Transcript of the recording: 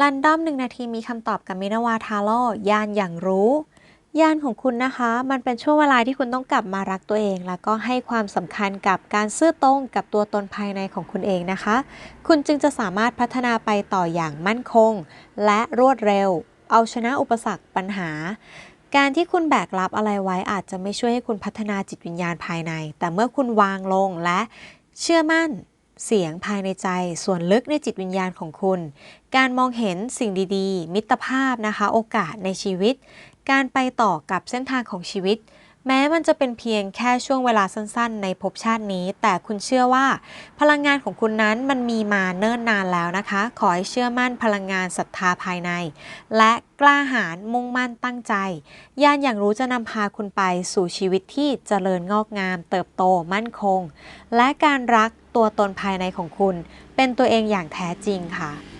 รันดอมหนึ่งนาทีมีคำตอบกับมินาวาทาโร่ยานอย่างรู้ ยานของคุณนะคะ มันเป็นช่วงเวลาที่คุณต้องกลับมารักตัวเอง แล้วก็ให้ความสำคัญกับการซื่อตรงกับตัวตนภายในของคุณเองนะคะ คุณจึงจะสามารถพัฒนาไปต่ออย่างมั่นคง และรวดเร็ว เอาชนะอุปสรรคปัญหาการที่คุณแบกรับอะไรไว้อาจจะไม่ช่วยให้คุณพัฒนาจิตวิญญาณภายใน แต่เมื่อคุณวางลงและเชื่อมั่น เสียงภายในใจส่วนลึกในจิตวิญญาณของคุณ การมองเห็นสิ่งดีๆ มิตรภาพนะคะ โอกาสในชีวิต การไปต่อกับเส้นทางของชีวิต แม้มันจะเป็นเพียงแค่ช่วงเวลาสั้นๆ ในภพชาตินี้ แต่คุณเชื่อว่า พลังงานของคุณนั้นมันมีมาเนิ่นนานแล้วนะคะ ขอให้เชื่อมั่นพลังงานศรัทธาภายใน และกล้าหาญมุ่งมั่นตั้งใจยานอย่างรู้จะนำพาคุณไปสู่ชีวิตที่เจริญงอกงาม เติบโตมั่นคง และการรักตัวตนภายในของคุณ เป็นตัวเองอย่างแท้จริงค่ะ